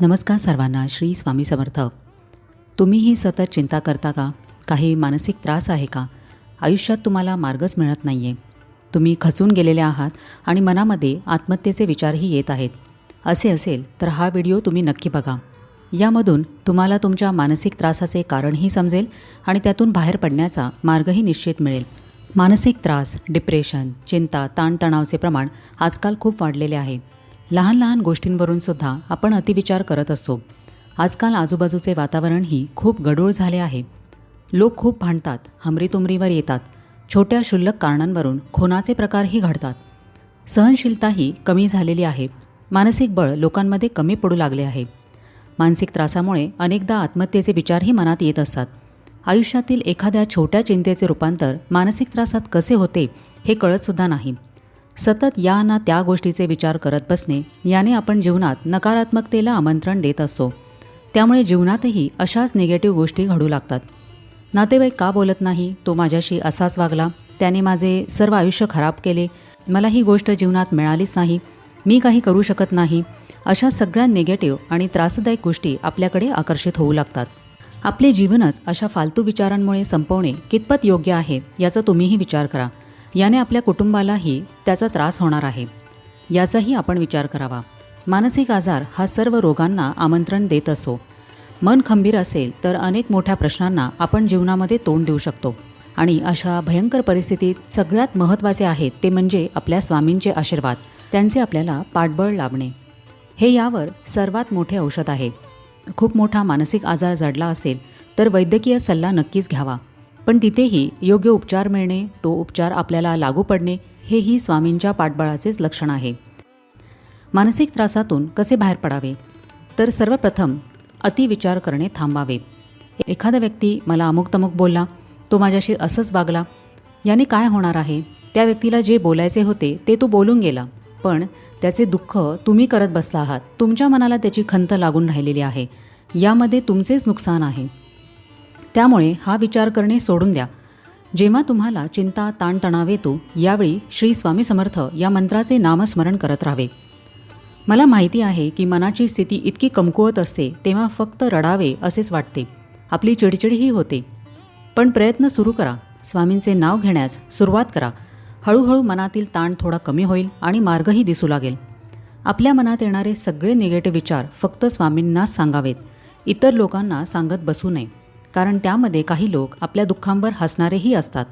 नमस्कार सर्वांना श्री स्वामी समर्थ. तुम्हीही सतत चिंता करता का? काही मानसिक त्रास आहे का? आयुष्यात तुम्हाला मार्गच मिळत नाही आहे तुम्ही खचून गेलेले आहात आणि मनामध्ये आत्महत्येचे विचारही येत आहेत. असे असेल तर हा व्हिडिओ तुम्ही नक्की बघा. यामधून तुम्हाला तुमच्या मानसिक त्रासाचे कारणही समजेल आणि त्यातून बाहेर पडण्याचा मार्गही निश्चित मिळेल. मानसिक त्रास डिप्रेशन चिंता ताणतणावचे प्रमाण आजकाल खूप वाढलेले आहे. लहान लहान गोष्टींवरून सुद्धा आपण अतिविचार करत असतो आजकाल आजूबाजूचे वातावरणही खूप गडूळ झाले आहे. लोक खूप भांडतात हमरीतुमरीवर येतात छोट्या क्षुल्लक कारणांवरून खुनाचे प्रकारही घडतात. सहनशीलताही कमी झालेली आहे. मानसिक बळ लोकांमध्ये कमी पडू लागले आहे. मानसिक त्रासामुळे अनेकदा आत्महत्येचे विचारही मनात येत असतात. आयुष्यातील एखाद्या छोट्या चिंतेचे रूपांतर मानसिक त्रासात कसे होते हे कळतसुद्धा नाही. सतत या ना त्या गोष्टीचे विचार करत बसणे याने आपण जीवनात नकारात्मकतेला आमंत्रण देत असतो त्यामुळे जीवनातही अशाच निगेटिव्ह गोष्टी घडू लागतात. नातेवाईक का बोलत नाही? तो माझ्याशी असाच वागला. त्याने माझे सर्व आयुष्य खराब केले. मला ही गोष्ट जीवनात मिळालीच नाही. मी काही करू शकत नाही. अशा सगळ्या निगेटिव्ह आणि त्रासदायक गोष्टी आपल्याकडे आकर्षित होऊ लागतात. आपले जीवनच अशा फालतू विचारांमुळे संपवणे कितपत योग्य आहे याचा तुम्हीही विचार करा. याने आपल्या कुटुंबालाही त्याचा त्रास होणार आहे. याचाही आपण विचार करावा. मानसिक आजार हा सर्व रोगांना आमंत्रण देत असो. मन खंबीर असेल तर अनेक मोठ्या प्रश्नांना आपण जीवनामध्ये तोंड देऊ शकतो. आणि अशा भयंकर परिस्थितीत सगळ्यात महत्त्वाचे आहेत ते म्हणजे आपल्या स्वामींचे आशीर्वाद त्यांचे आपल्याला पाठबळ लाभणे. हे यावर सर्वात मोठे औषध आहे. खूप मोठा मानसिक आजार जडला असेल तर वैद्यकीय सल्ला नक्कीच घ्यावा. पण तिथेही योग्य उपचार मिळणे तो उपचार आपल्याला लागू पडणे हेही स्वामींच्या पाठबळाचेच लक्षण आहे. मानसिक त्रासातून कसे बाहेर पडावे? तर सर्वप्रथम अतिविचार करणे थांबावे. एखादा व्यक्ती मला अमुकतमुक बोलला तो माझ्याशी असंच वागला याने काय होणार आहे? त्या व्यक्तीला जे बोलायचे होते ते तो बोलून गेला. पण त्याचे दुःख तुम्ही करत बसला आहात. तुमच्या मनाला त्याची खंत लागून राहिलेली आहे. यामध्ये तुमचेच नुकसान आहे. त्यामुळे हा विचार करणे सोडून द्या. जेव्हा तुम्हाला चिंता ताणतणाव येतो यावेळी श्री स्वामी समर्थ या मंत्राचे नामस्मरण करत राहावे. मला माहिती आहे की मनाची स्थिती इतकी कमकुवत असते तेव्हा फक्त रडावे असेच वाटते. आपली चिडचिडही होते. पण प्रयत्न सुरू करा. स्वामींचे नाव घेण्यास सुरुवात करा. हळूहळू मनातील ताण थोडा कमी होईल आणि मार्गही दिसू लागेल. आपल्या मनात येणारे सगळे निगेटिव्ह विचार फक्त स्वामींनाच सांगावेत. इतर लोकांना सांगत बसू नये. कारण त्यामध्ये काही लोक आपल्या दुःखांवर हसणारेही असतात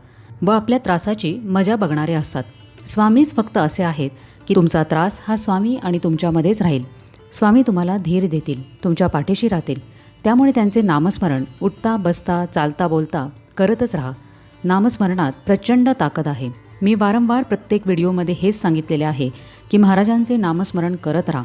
व आपल्या त्रासाची मजा बघणारे असतात. स्वामीच फक्त असे आहेत की तुमचा त्रास हा स्वामी आणि तुमच्यामध्येच राहील. स्वामी तुम्हाला धीर देतील तुमच्या पाठीशी राहतील. त्यामुळे त्यांचे नामस्मरण उठता बसता चालता बोलता करतच राहा. नामस्मरणात प्रचंड ताकद आहे. मी वारंवार प्रत्येक व्हिडिओमध्ये हेच सांगितलेले आहे की महाराजांचे नामस्मरण करत राहा.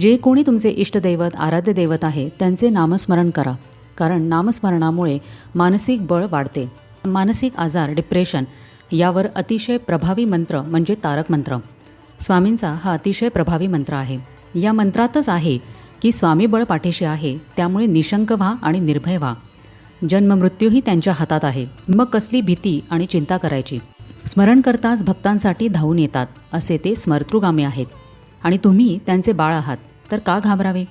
जे कोणी तुमचे इष्टदैवत आराध्य दैवत आहे त्यांचे नामस्मरण करा. कारण नामस्मरणामुळे मानसिक बळ वाढते. मानसिक आजार डिप्रेशन यावर अतिशय प्रभावी मंत्र म्हणजे तारक मंत्र. स्वामींचा हा अतिशय प्रभावी मंत्र आहे. या मंत्रातच आहे की स्वामी बळ पाठीशी आहे त्यामुळे निशंक व्हा आणि निर्भय व्हा. जन्ममृत्यूही त्यांच्या हातात आहे. मग कसली भीती आणि चिंता करायची? स्मरण करताच भक्तांसाठी धावून येतात असे ते स्मर्तृगामी आहेत. आणि तुम्ही त्यांचे बाळ आहात तर का घाबरावे?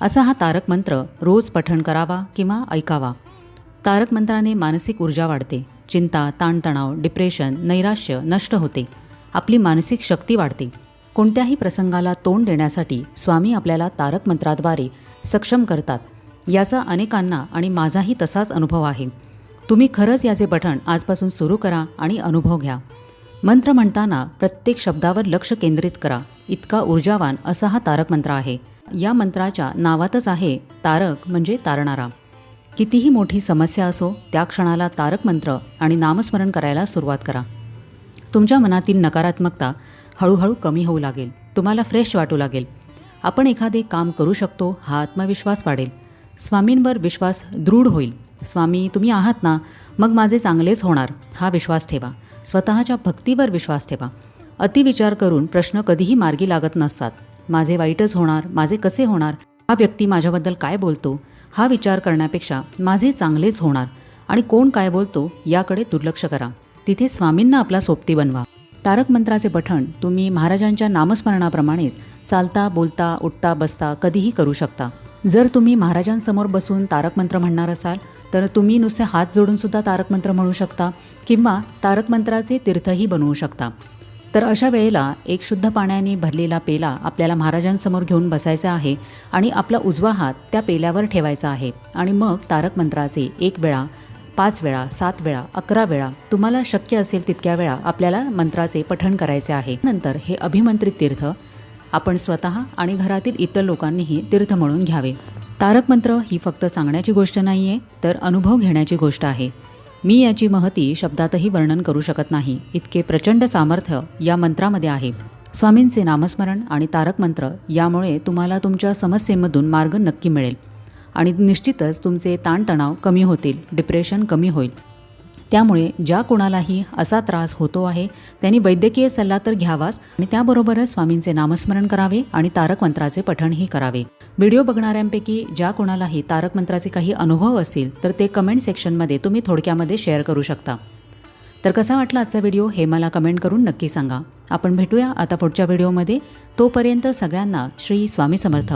असा हा तारक मंत्र रोज पठण करावा किंवा ऐकावा. तारक मंत्राने मानसिक ऊर्जा वाढते चिंता ताणतणाव डिप्रेशन नैराश्य नष्ट होते आपली मानसिक शक्ती वाढते. कोणत्याही प्रसंगाला तोंड देण्यासाठी स्वामी आपल्याला तारक मंत्राद्वारे सक्षम करतात. याचा अनेकांना आणि माझाही तसाच अनुभव आहे. तुम्ही खरंच याचे पठण आजपासून सुरू करा आणि अनुभव घ्या. मंत्र म्हणताना प्रत्येक शब्दावर लक्ष केंद्रित करा. इतका ऊर्जावान असा हा तारक मंत्र आहे. या मंत्राच्या नावातच आहे तारक म्हणजे तारणारा. कितीही मोठी समस्या असो त्या क्षणाला तारक मंत्र आणि नामस्मरण करायला सुरुवात करा. तुमच्या मनातील नकारात्मकता हळूहळू कमी होऊ लागेल. तुम्हाला फ्रेश वाटू लागेल. आपण एखादे काम करू शकतो हा आत्मविश्वास वाढेल. स्वामींवर विश्वास दृढ होईल. स्वामी तुम्ही आहात ना? मग माझे चांगलेच होणार. हा विश्वास ठेवा. स्वतःच्या भक्तीवर विश्वास ठेवा. अतिविचार करून प्रश्न कधीही मार्गी लागत नसतात. माझे वाईटच होणार माझे कसे होणार हा व्यक्ती माझ्याबद्दल काय बोलतो हा विचार करण्यापेक्षा माझे चांगलेच होणार आणि कोण काय बोलतो याकडे दुर्लक्ष करा. तिथे स्वामींना आपला सोबती बनवा. तारक मंत्राचे पठण तुम्ही महाराजांच्या नामस्मरणाप्रमाणेच चालता बोलता उठता बसता कधीही करू शकता. जर तुम्ही महाराजांसमोर बसून तारक मंत्र म्हणणार असाल तर तुम्ही नुसते हात जोडूनसुद्धा तारक मंत्र म्हणू शकता किंवा तारक मंत्राचे तीर्थही बनवू शकता. तर अशा वेळेला एक शुद्ध पाण्याने भरलेला पेला आपल्याला महाराजांसमोर घेऊन बसायचा आहे आणि आपला उजवा हात त्या पेल्यावर ठेवायचा आहे आणि मग तारक मंत्राचे एक वेळा पाच वेळा सात वेळा अकरा वेळा तुम्हाला शक्य असेल तितक्या वेळा आपल्याला मंत्राचे पठण करायचे आहे. नंतर हे अभिमंत्रित तीर्थ आपण स्वतः आणि घरातील इतर लोकांनीही तीर्थ म्हणून घ्यावे. तारक मंत्र ही फक्त सांगण्याची गोष्ट नाही आहे तर अनुभव घेण्याची गोष्ट आहे. मी याची महती शब्दातही वर्णन करू शकत नाही. इतके प्रचंड सामर्थ्य या मंत्रामध्ये आहे. स्वामींचे नामस्मरण आणि तारक मंत्र यामुळे तुम्हाला तुमच्या समस्येमधून मार्ग नक्की मिळेल. आणि निश्चितच तुमचे ताणतणाव कमी होतील डिप्रेशन कमी होईल. त्यामुळे ज्या कोणालाही असा त्रास होतो आहे त्यांनी वैद्यकीय सल्ला तर घ्यावाच आणि त्याबरोबरच स्वामींचे नामस्मरण करावे आणि तारक मंत्राचे पठणही करावे. व्हिडिओ बघणाऱ्यांपैकी ज्या कोणालाही तारक मंत्राचे काही अनुभव असतील तर ते कमेंट सेक्शनमध्ये तुम्ही थोडक्यामध्ये शेअर करू शकता. तर कसा वाटला आजचा व्हिडिओ हे मला कमेंट करून नक्की सांगा. आपण भेटूया आता पुढच्या व्हिडिओमध्ये. तोपर्यंत सगळ्यांना श्री स्वामी समर्थ.